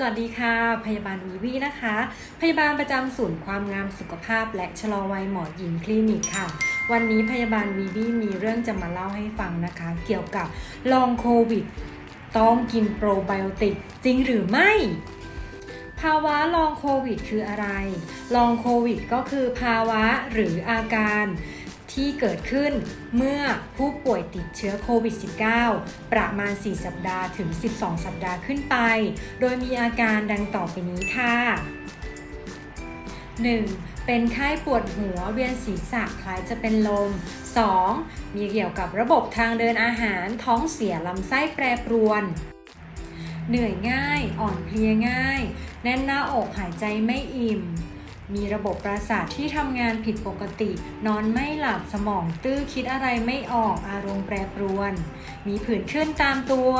สวัสดีค่ะ พยาบาลวีวีนะคะ พยาบาลประจำศูนย์ความงามสุขภาพ และชะลอวัยหมอหญิงคลินิกค่ะ วันนี้พยาบาลวีวีมีเรื่องจะมาเล่าให้ฟังนะคะ เกี่ยวกับลองโควิด ต้องกินโปรไบโอติกจริงหรือไม่ ภาวะลองโควิด คืออะไร ลองโควิด ก็คือภาวะหรืออาการ ที่เกิดขึ้นเมื่อผู้ป่วยติดเชื้อโควิด -19 ประมาณ 4 สัปดาห์ถึง 12 สัปดาห์ขึ้นไป โดยมีอาการดังต่อไปนี้ค่ะ 1. เป็นไข้ปวดหัวเวียนศีรษะคล้ายจะเป็นลม 2. มีเกี่ยวกับระบบทางเดินอาหารท้องเสียลำไส้แปรปรวน เหนื่อยง่าย อ่อนเพลียง่าย แน่นหน้าอกหายใจไม่อิ่ม มีระบบประสาทที่ทำงานผิดปกติ นอนไม่หลับสมองตื้อคิดอะไรไม่ออกอารมณ์แปรปรวน มีผื่นขึ้นตามตัว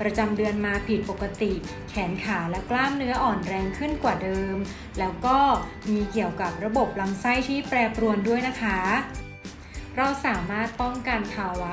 ประจำเดือนมาผิดปกติ แขนขาและกล้ามเนื้ออ่อนแรงขึ้นกว่าเดิม แล้วก็มีเกี่ยวกับระบบลำไส้ที่แปรปรวนด้วยนะคะ เราสามารถป้องกันภาวะ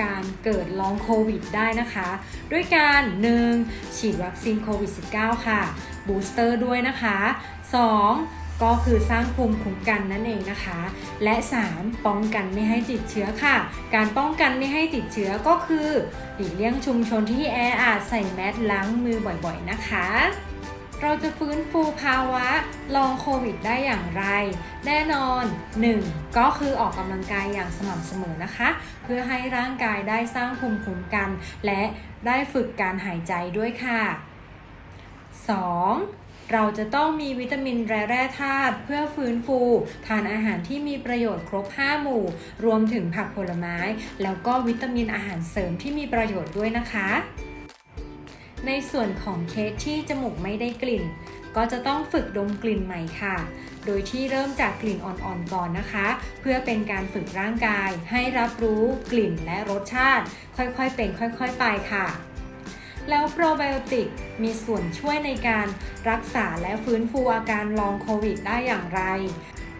การเกิดลองโควิดได้นะคะ ด้วยการ 1. ฉีดวัคซีนโควิด -19 ค่ะ บูสเตอร์ด้วยนะคะ 2. ก็คือสร้างภูมิคุ้มกันนั่นเองนะคะ และ 3. ป้องกันไม่ให้ติดเชื้อค่ะ การป้องกันไม่ให้ติดเชื้อก็คือหลีกเลี่ยงชุมชนที่แออัดใส่แมสล้างมือบ่อยๆนะคะเราจะฟื้นฟูภาวะลองโควิดได้อย่างไร แน่นอน 1. ก็คือออกกำลังกายอย่างสม่ำเสมอนะคะ เพื่อให้ร่างกายได้สร้างภูมิคุ้มกัน และได้ฝึกการหายใจด้วยค่ะ 2. เราจะต้องมีวิตามินและแร่ธาตุเพื่อฟื้นฟู ทานอาหารที่มีประโยชน์ครบ 5 หมู่ รวมถึงผักผลไม้ แล้วก็วิตามินอาหารเสริมที่มีประโยชน์ด้วยนะคะ ในส่วนของเคสที่จมูกไม่ได้กลิ่น ก็จะต้องฝึกดมกลิ่นใหม่ค่ะ โดยที่เริ่มจากกลิ่นอ่อนๆก่อนนะคะ เพื่อเป็นการฝึกร่างกาย ให้รับรู้กลิ่นและรสชาติ ค่อยๆเป็นค่อย ๆ ไปค่ะ แล้วโปรไบโอติกมีส่วนช่วยในการรักษาและฟื้นฟูอาการลองโควิดได้อย่างไร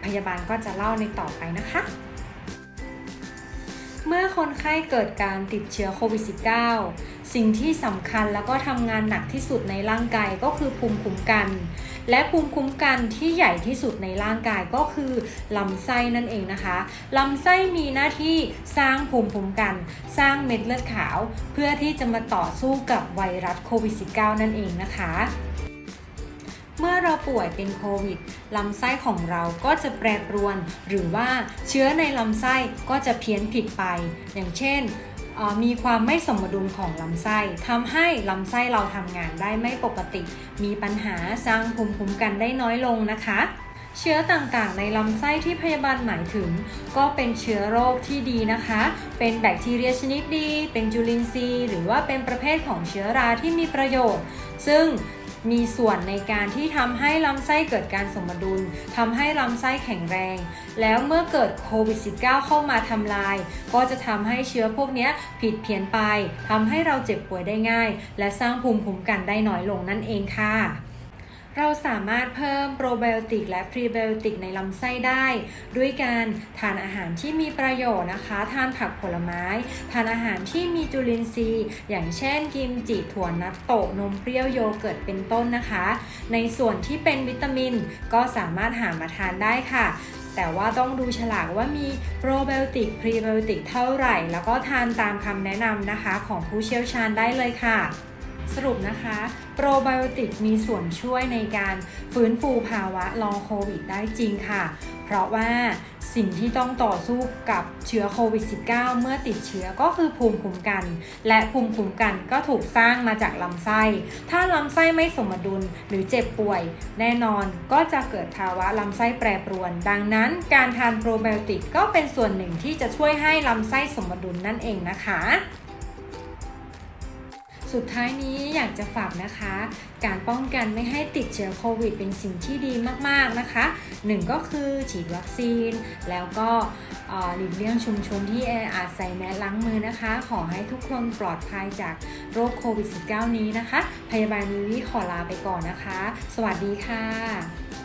พยาบาลก็จะเล่าในต่อไปนะคะ เมื่อคนไข้เกิดการติดเชื้อโควิด -19 สิ่งที่สำคัญแล้วก็ทำงานหนักที่สุดในร่างกายก็คือภูมิคุ้มกัน และภูมิคุ้มกันที่ใหญ่ที่สุดในร่างกายก็คือลำไส้นั่นเองนะคะลำไส้มีหน้าที่สร้างภูมิคุ้มกัน สร้างเม็ดเลือดขาว เพื่อที่จะมาต่อสู้กับไวรัสโควิด -19 นั่นเองนะคะเมื่อเราป่วยเป็นโควิด ลำไส้ของเราก็จะแปรปรวน หรือว่าเชื้อในลำไส้ก็จะเพี้ยนผิดไป อย่างเช่น มีความไม่สมดุลของลำไส้ทำให้ลำไส้เราทำงานได้ไม่ปกติ มีปัญหาสร้างภูมิคุ้มกันได้น้อยลงนะคะ เชื้อต่างๆ ในลำไส้ที่พยาบาลหมายถึง ก็เป็นเชื้อโรคที่ดีนะคะ เป็นแบคทีเรียชนิดดี เป็นจุลินทรีย์ หรือว่าเป็นประเภทของเชื้อราที่มีประโยชน์ ซึ่ง มีส่วนในการที่ทำให้ลำไส้เกิดการสมดุลทำให้ลำไส้แข็งแรง แล้วเมื่อเกิดโควิด -19 เข้ามาทำลาย ก็จะทำให้เชื้อพวกนี้ผิดเพี้ยนไปทำให้เราเจ็บป่วยได้ง่าย และสร้างภูมิคุ้มกันได้น้อยลงนั่นเองค่ะ เราสามารถเพิ่มโปรไบโอติกและพรีไบโอติกในลำไส้ได้ ด้วยการทานอาหารที่มีประโยชน์นะคะ ทานผักผลไม้ ทานอาหารที่มีจุลินทรีย์ อย่างเช่นกิมจิถั่วนัตโตะนมเปรี้ยวโยเกิร์ตเป็นต้นนะคะ ในส่วนที่เป็นวิตามินก็สามารถหามาทานได้ค่ะแต่ว่าต้องดูฉลากว่ามีโปรไบโอติกพรีไบโอติกเท่าไหร่ แล้วก็ทานตามคำแนะนำนะคะของผู้เชี่ยวชาญได้เลยค่ะ สรุปนะคะโปรไบโอติกมีส่วนช่วยในการฟื้นฟูภาวะลองโควิดได้จริงค่ะ เพราะว่าสิ่งที่ต้องต่อสู้กับเชื้อโควิด -19 เมื่อติดเชื้อก็คือภูมิคุ้มกัน และภูมิคุ้มกันก็ถูกสร้างมาจากลำไส้ ถ้าลำไส้ไม่สมดุลหรือเจ็บป่วย แน่นอนก็จะเกิดภาวะลำไส้แปรปรวน ดังนั้นการทานโปรไบโอติกก็เป็นส่วนหนึ่งที่จะช่วยให้ลำไส้สมดุลนั่นเองนะคะ สุดท้ายนี้อยากจะฝากนะคะ การป้องกันไม่ให้ติดเชื้อโควิด เป็นสิ่งที่ดีมากๆนะคะหนึ่งก็คือฉีดวัคซีน แล้วก็หลีกเลี่ยงชุมชนที่แออัดใส่แมสล้างมือนะคะ ขอให้ทุกคนปลอดภัยจากโรคโควิด -19 นี้นะคะ พยาบาลวิวิขอลาไปก่อนนะคะ สวัสดีค่ะ